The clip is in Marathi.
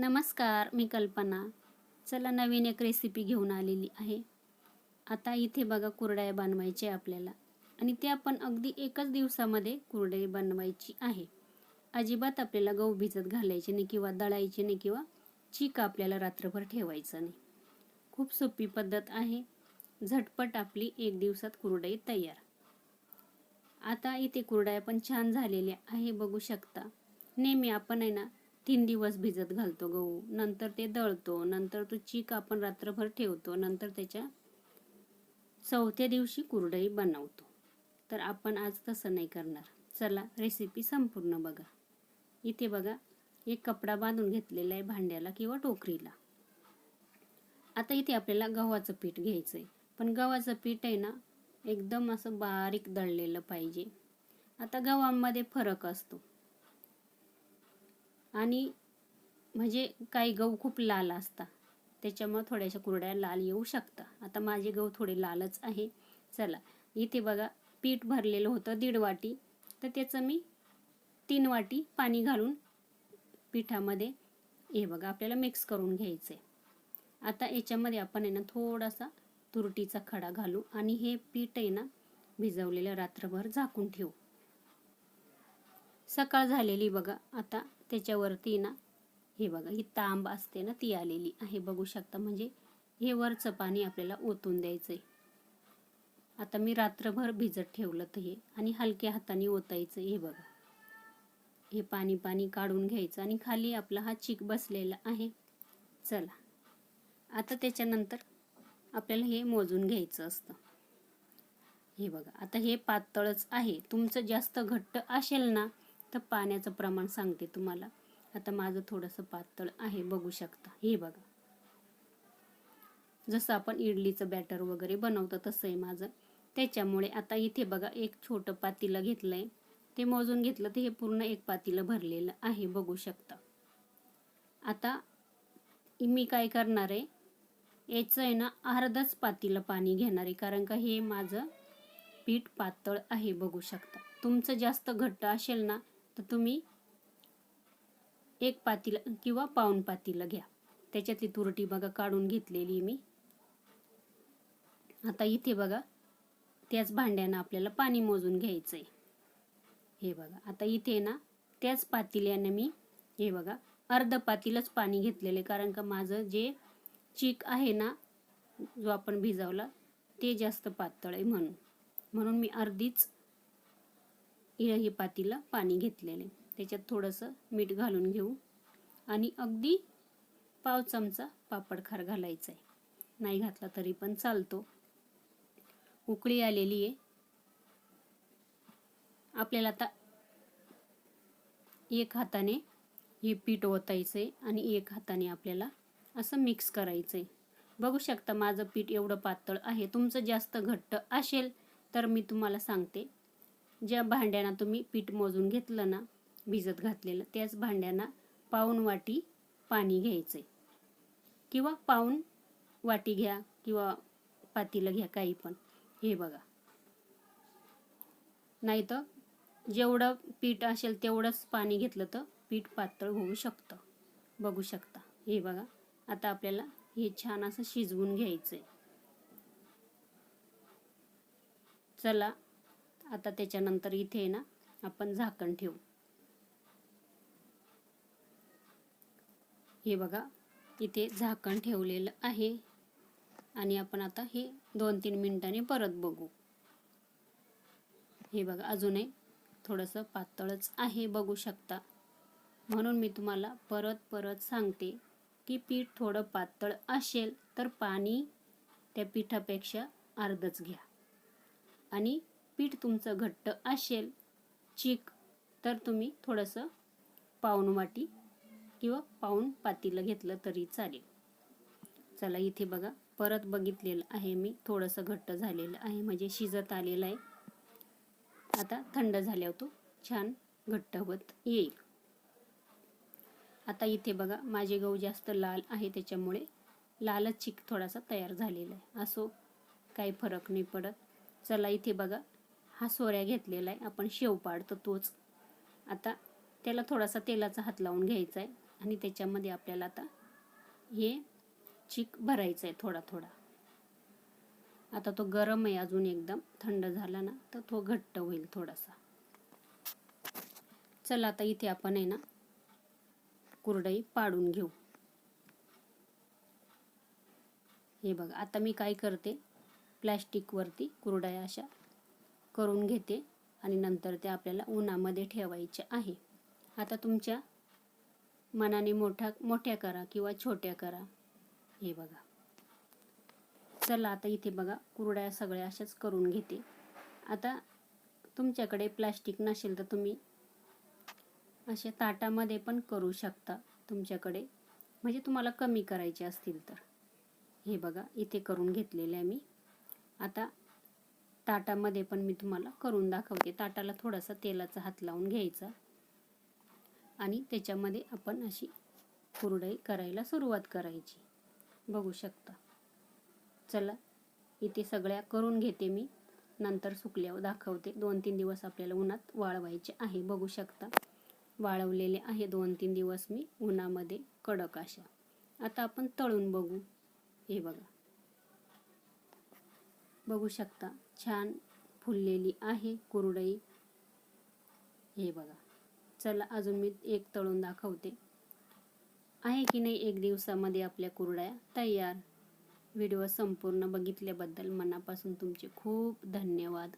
नमस्कार मी कल्पना. चला नवीन एक रेसिपी घेऊन आलेली आहे. आता इथे बघा कुरडया बनवायचे आपल्याला. आणि ते आपण अगदी एकच दिवसामध्ये कुरडई बनवायची आहे. अजिबात आपल्याला गहू भिजत घालायचे नाही किंवा दळायचे नाही किंवा चीक आपल्याला रात्रभर ठेवायचं नाही. खूप सोपी पद्धत आहे. झटपट आपली एक दिवसात कुरडई तयार. आता इथे कुरडया पण छान झालेल्या आहे बघू शकता. नेहमी आपण आहे ना तीन दिवस भिजत घालतो गहू. नंतर ते दळतो. नंतर तो चीक आपण रात्रभर ठेवतो. नंतर त्याच्या चौथ्या दिवशी कुरडई बनवतो. तर आपण आज तसं नाही करणार. चला रेसिपी संपूर्ण बघा. इथे बघा एक कपडा बांधून घेतलेला आहे भांड्याला किंवा टोकरीला. आता इथे आपल्याला गव्हाचं पीठ घ्यायचं आहे पण गव्हाचं पीठ आहे ना एकदम असं बारीक दळलेलं पाहिजे. आता गव्हामध्ये फरक असतो. आणि म्हणजे काही गहू खूप लाल असतात त्याच्यामुळं थोड्याशा कुरड्या लाल येऊ शकता. आता माझे गहू थोडे लालच आहे. चला इथे बघा पीठ भरलेलं होतं दीड वाटी. तर त्याचं मी तीन वाटी पाणी घालून पिठामध्ये हे बघा आपल्याला मिक्स करून घ्यायचं आहे आता याच्यामध्ये आपण आहे ना थोडासा तुरटीचा खडा घालू आणि हे पीठ आहे ना भिजवलेलं रात्रभर झाकून ठेवू. सकाळ झालेली बघा. आता त्याच्यावरती ना हे बघा ही तांब असते ना ती आलेली आहे. बघू शकता म्हणजे हे वरचं पाणी आपल्याला ओतून द्यायचं आहे आता मी रात्रभर भिजत ठेवलं तर हे आणि हलक्या हाताने ओतायचं हे बघा. हे पाणी पाणी काढून घ्यायचं आणि खाली आपला हा चिक बसलेला आहे. चला. आता त्याच्यानंतर आपल्याला हे मोजून घ्यायचं असतं. हे बघा. आता हे पातळच आहे. तुमचं जास्त घट्ट असेल ना तर पाण्याचं प्रमाण सांगते तुम्हाला. आता माझं थोडंसं पातळ आहे बघू शकता. हे बघा. जसं आपण इडलीचं बॅटर वगैरे बनवतो तसं आहे माझं. त्याच्यामुळे आता इथे बघा एक छोटं पातीलं घेतलं आहे ते मोजून घेतलं तर हे पूर्ण एक पातीलं भरलेलं आहे बघू शकता. आता मी काय करणार आहे? याचं आहे ना अर्धच पातीलं पाणी घेणार आहे कारण का हे माझं पीठ पातळ आहे बघू शकता. तुमचं जास्त घट्ट असेल ना तर तुम्ही एक पातीला किंवा पाऊन पातीलं घ्या. त्याच्यातली तुरटी बघा काढून घेतलेली मी. आता इथे बघा त्याच भांड्यानं आपल्याला पाणी मोजून घ्यायचं आहे हे बघा आता इथे ना त्याच पातेल्यानं मी हे बघा अर्ध पातीलच पाणी घेतलेले कारण का माझं जे चीक आहे ना जो आपण भिजवला ते जास्त पातळ आहे म्हणून. म्हणून मी अर्धीच हे पातीला पाणी घेतलेले. त्याच्यात थोडंसं मीठ घालून घेऊ. आणि अगदी पाव चमचा पापड खार घालायचा आहे नाही घातला तरी पण चालतो. उकळी आलेली आहे. आपल्याला आता एक हाताने हे पीठ ओतायचं आहे आणि एक हाताने आपल्याला असं मिक्स करायचं आहे बघू शकता माझं पीठ एवढं पातळ आहे. तुमचं जास्त घट्ट असेल तर मी तुम्हाला सांगते. ज्या भांड्यांना तुम्ही पीठ मोजून घेतलं ना भिजत घातलेलं त्याच भांड्यांना पाऊन वाटी पाणी घ्यायचं किंवा पाऊन वाटी घ्या किंवा पातीलं घ्या काही पण. हे बघा. नाही तर जेवढं पीठ असेल तेवढंच पाणी घेतलं तर पीठ पातळ होऊ शकतं. बघू शकता. हे बघा. आता आपल्याला हे छान असं शिजवून घ्यायचं आहे चला आता त्याच्यानंतर इथे ना आपण झाकण ठेवू. हे बघा इथे झाकण ठेवलेलं आहे. आणि आपण आता हे दोन तीन मिनिटांनी परत बघू. हे बघा अजूनही थोडंसं पातळच आहे बघू शकता. म्हणून मी तुम्हाला परत परत सांगते की पीठ थोडं पातळ असेल तर पाणी त्या पिठापेक्षा अर्धच घ्या. आणि पीठ तुमचं घट्ट असेल चीक तर तुम्ही थोडंसं पाऊन वाटी किंवा पाऊन पातीला घेतलं तरी चालेल. चला इथे बघा परत बघितलेलं आहे मी थोडंसं घट्ट झालेलं आहे म्हणजे शिजत आलेलं आहे. आता थंड झाल्यावर तो छान घट्ट होत येईल. आता इथे बघा माझे गहू जास्त लाल आहे त्याच्यामुळे लालच चीक थोडासा तयार झालेला आहे. असो काही फरक नाही पडत. चला इथे बघा हा सोऱ्या घेतलेला आहे. आपण शेव पाडतो तोच. आता त्याला थोडासा तेलाचा हात लावून घ्यायचा आहे. आणि त्याच्यामध्ये आपल्याला आता हे चिक भरायचं आहे थोडा थोडा. आता तो गरम आहे अजून एकदम. थंड झाला ना तर तो घट्ट होईल थोडासा. चला आता इथे आपण आहे ना कुरडई पाडून घेऊ. हे बघा आता मी काय करते प्लॅस्टिकवरती कुरडया अशा करून घेते आणि नंतर ते आपल्याला उन्हामध्ये ठेवायचे आहे. आता तुमच्या मनाने मोठा मोठ्या करा किंवा छोट्या करा. हे बघा. चला आता इथे बघा कुरड्या सगळ्या अशाच करून घेते. आता तुमच्याकडे प्लॅस्टिक नसेल तर तुम्ही असे ताटामध्ये पण करू शकता तुमच्याकडे. म्हणजे तुम्हाला कमी करायचे असतील तर. हे बघा इथे करून घेतलेले आहे मी. आता ताटामध्ये पण मी तुम्हाला करून दाखवते. ताटाला थोडासा तेलाचा हात लावून घ्यायचा. आणि त्याच्यामध्ये आपण अशी कुरडई करायला सुरुवात करायची. बघू शकता. चला इथे सगळ्या करून घेते मी. नंतर सुकल्यावर दाखवते. दोन तीन दिवस आपल्याला उन्हात वाळवायचे आहे. बघू शकता. वाळवलेले आहे दोन तीन दिवस मी उन्हामध्ये कडक अशा. आता आपण तळून बघू. हे बघा. बघू शकता. छान फुललेली आहे कुरडई. हे बघा. चला अजून मी एक तळून दाखवते. आहे की नाही एक दिवसामध्ये आपल्या कुरड्या तयार? व्हिडिओ संपूर्ण बघितल्याबद्दल मनापासून तुमचे खूप धन्यवाद.